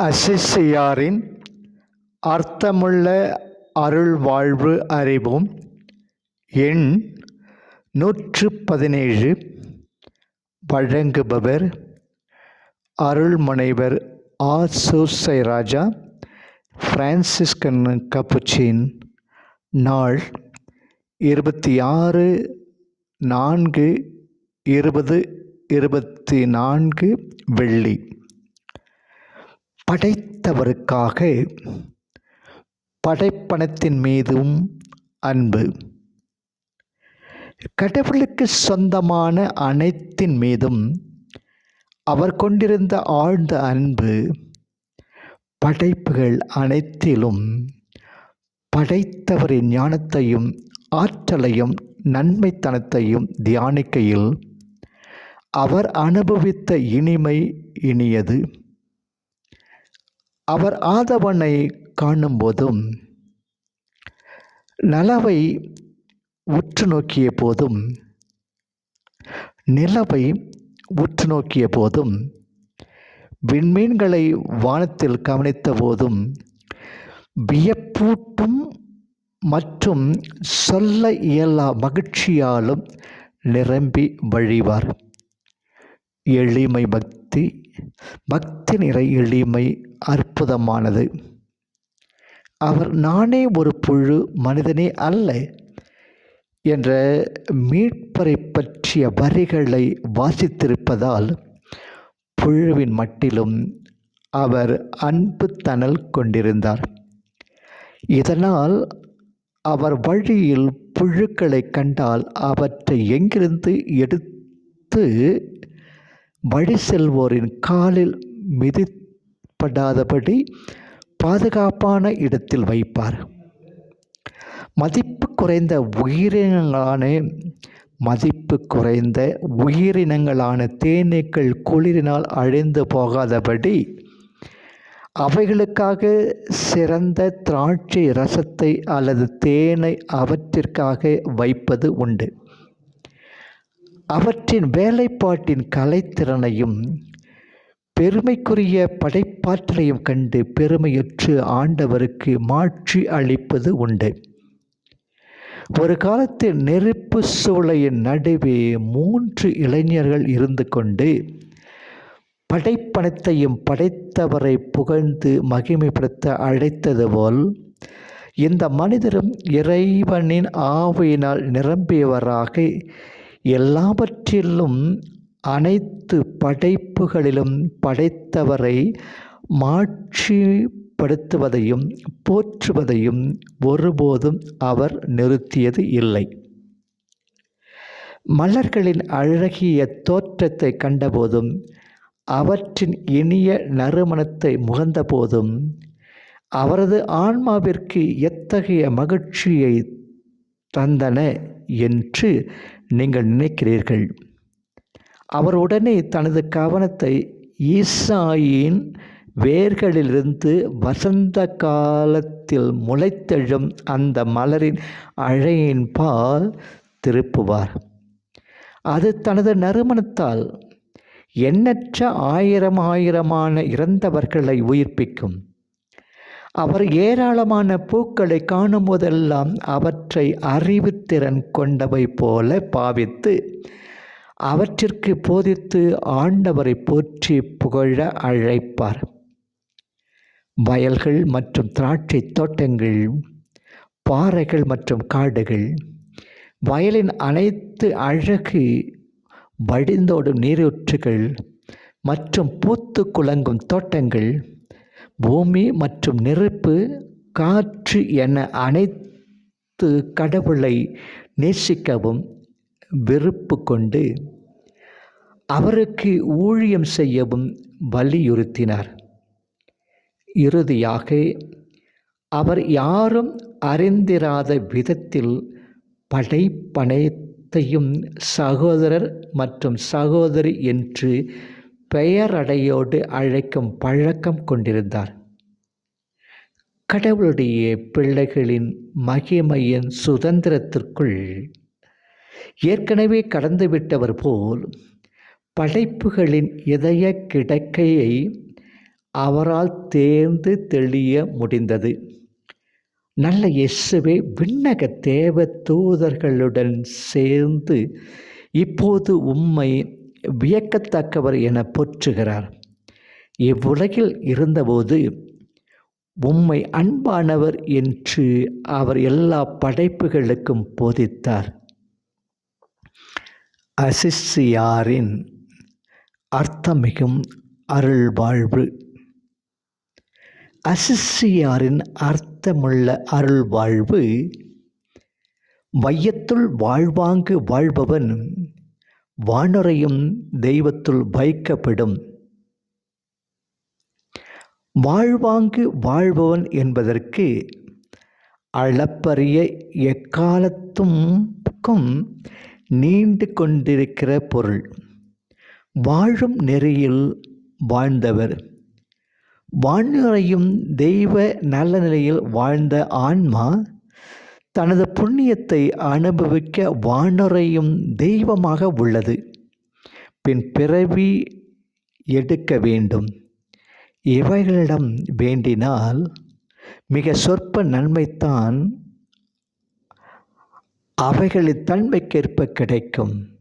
அசிசியாரின் அர்த்தமுள்ள அருள் வாழ்வு அறிவோம் எண் நூற்று பதினேழு வழங்குபவர் அருள்முனைவர் R Susai Raja Franciscan Capuchin நாள் இருபத்தி ஆறு நான்கு இருபது இருபத்தி நான்கு வெள்ளி. படைத்தவருக்காக படைப்பணத்தின் மீதும் அன்பு. கடவுளுக்கு சொந்தமான அனைத்தின் மீதும் அவர் கொண்டிருந்த ஆழ்ந்த அன்பு படைப்புகள் அனைத்திலும் படைத்தவரின் ஞானத்தையும் ஆற்றலையும் நன்மைத்தனத்தையும் தியானிக்கையில் அவர் அனுபவித்த இனிமை இனியது. அவர் ஆதவனை காணும்போதும் நலவை உற்று நோக்கிய போதும் நிலவை உற்று நோக்கிய போதும் விண்மீன்களை வானத்தில் கவனித்த போதும் வியப்பூட்டும் மற்றும் சொல்ல இயலா மகிழ்ச்சியாலும் நிரம்பி வழிவார். எளிமை பக்தி பக்தி நிறை எளிமை அற்புதமானது. அவர் நானே ஒரு புழு மனிதனே அல்ல என்ற மீட்பரை பற்றிய வரிகளை வாசித்திருப்பதால் புழுவின் மட்டிலும் அவர் அன்பு தணல் கொண்டிருந்தார். இதனால் அவர் வழியில் புழுக்களை கண்டால் அவற்றை எங்கிருந்து எடுத்து வழி செல்வோரின் காலில் மிதிப்படாதபடி பாதுகாப்பான இடத்தில் வைப்பார். மதிப்பு குறைந்த உயிரினங்களான மதிப்பு குறைந்த உயிரினங்களான தேனீக்கள் குளிரினால் அழிந்து போகாதபடி அவைகளுக்காக சிறந்த திராட்சை ரசத்தை அல்லது தேனை அவற்றிற்காக வைப்பது உண்டு. அவற்றின் வேலைப்பாட்டின் கலைத்திறனையும் பெருமைக்குரிய படைப்பாற்றலையும் கண்டு பெருமையுற்று ஆண்டவருக்கு மாற்றி அளிப்பது உண்டு. ஒரு காலத்தில் நெருப்பு சூளையின் நடுவே மூன்று இளைஞர்கள் இருந்து கொண்டு படைப்பணத்தையும் படைத்தவரை புகழ்ந்து மகிமைப்படுத்த அழைத்தது போல் இந்த மனிதரும் இறைவனின் ஆவையினால் நிரம்பியவராக எல்லாவற்றிலும் அனைத்து படைப்புகளிலும் படைத்தவரை மாட்சிப்படுத்துவதையும் போற்றுவதையும் ஒருபோதும் அவர் நிறுத்தியது இல்லை. மலர்களின் அழகிய தோற்றத்தை கண்டபோதும் அவற்றின் இனிய நறுமணத்தை முகந்தபோதும் அவரது ஆன்மாவிற்கு எத்தகைய மகிழ்ச்சியை தந்தன என்று நீங்கள் நினைக்கிறீர்கள். அவர் உடனே தனது கவனத்தை ஈசாயின் வேர்களிலிருந்து வசந்த காலத்தில் முளைத்தெழும் அந்த மலரின் அழையின் பால் திருப்புவார். அது தனது நறுமணத்தால் எண்ணற்ற ஆயிரம் ஆயிரமான இறந்தவர்களை உயிர்ப்பிக்கும். அவர் ஏராளமான பூக்களை காணும் போதெல்லாம் அவற்றை அறிவுத்திறன் கொண்டவை போல பாவித்து அவற்றிற்கு போதித்து ஆண்டவரை போற்றி புகழ அழைப்பார். வயல்கள் மற்றும் திராட்சை தோட்டங்கள் பாறைகள் மற்றும் காடுகள் வயலின் அனைத்து அழகு வடிந்தோடும் நீரூற்றுகள் மற்றும் பூத்து குலங்கும் தோட்டங்கள் பூமி மற்றும் நெருப்பு காற்று என அனைத்து கடவுளை நேசிக்கவும் வெறுப்பு கொண்டு அவருக்கு ஊழியம் செய்யவும் வலியுறுத்தினார். இறுதியாக அவர் யாரும் அறிந்திராத விதத்தில் படைப்பனைத்தையும் சகோதரர் மற்றும் சகோதரி என்று பெயரடையோடு அழைக்கும் பழக்கம் கொண்டிருந்தார். கடவுளுடைய பிள்ளைகளின் மகிமையின் சுதந்திரத்திற்குள் ஏற்கனவே கடந்துவிட்டவர் போல் படைப்புகளின் இதய கிடக்கையை அவரால் தேர்ந்து தெளிய முடிந்தது. நல்ல இயேசுவே விண்ணக தேவ தூதர்களுடன் சேர்ந்து இப்போது உம்மை வியக்கத்தக்கவர் என போற்றுகிறார். இவ்வுலகில் இருந்தபோது உம்மை அன்பானவர் என்று அவர் எல்லா படைப்புகளுக்கும் போதித்தார். அசிஸ்யாரின் அர்த்தமிகும் அருள் வாழ்வு அசிஸ்யாரின் அர்த்தமுள்ள அருள் வாழ்வு வையத்துள் வாழ்வாங்கு வாழ்பவன் வானுரையும் தெய்வத்துள் வைக்கப்படும். வாழ்வாங்கு வாழ்பவன் என்பதற்கு அளப்பரிய எக்காலத்துக்கும் நீண்டு கொண்டிருக்கிற பொருள். வாழும் நெறியில் வாழ்ந்தவர். வானுரையும் தெய்வ நல்ல நிலையில் வாழ்ந்த ஆன்மா தனது புண்ணியத்தை அனுபவிக்க வானுரையும் தெய்வமாக உள்ளது. பின் பிறவி எடுக்க வேண்டும். இவைகளிடம் வேண்டினால் மிக சொற்ப நன்மைத்தான் அவைகளின் தன்மைக்கேற்ப கிடைக்கும்.